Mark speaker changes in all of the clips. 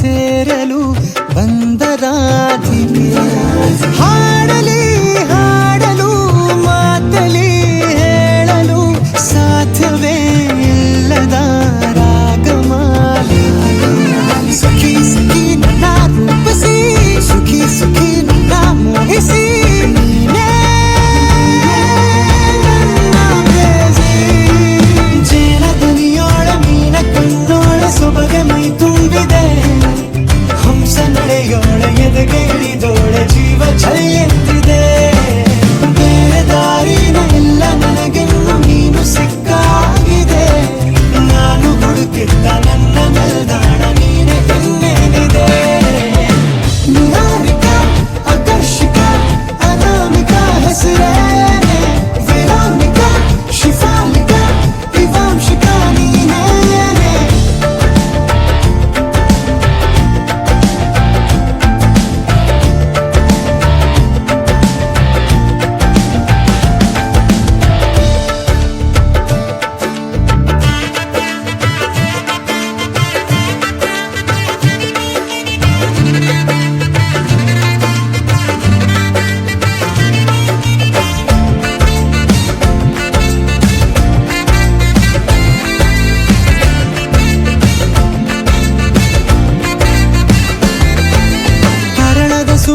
Speaker 1: ದೀಪದ ರಾಧಿಕೆ ಹಾಡಲಿ, ಹಾಡಲು, ಮಾತಲಿ ಹೇಳಲು ಸಾಧ್ಯವೇ ಇಲ್ಲದ ರಾಗಮಾಲಿ. ಸುಖಿ ಸುಖಿ, ನನ್ನ ರೂಪಿಸಿ ಸುಖಿ ಸುಖಿ, ನನ್ನ ಮೋಹಿಸಿ ಸೊಬಗೆ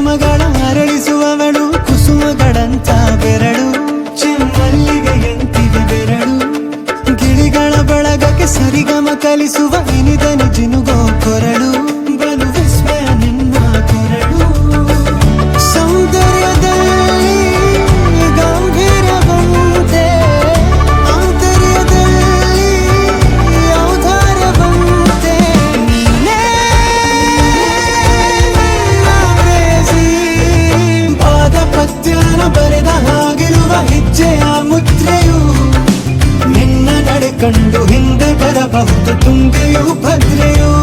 Speaker 1: ಹರಳದ ಮರಳಿಸುವವಳು ಕುಸುಮಗಳಂತ ಬೆರಳು ಚೆಮ್ಮಲ್ಲಿಗೆಯಂತಿವೆ ಬೆರಳು. ಗಿಳಿಗಳ ಬಳಗಕ್ಕೆ ಸರಿಗಮ ಕಲಿಸುವ ಇನಿದನು ಜಿನುಗೋ ಕೊರಳು. भक्त तुम तुङ्गेयु भद्रयो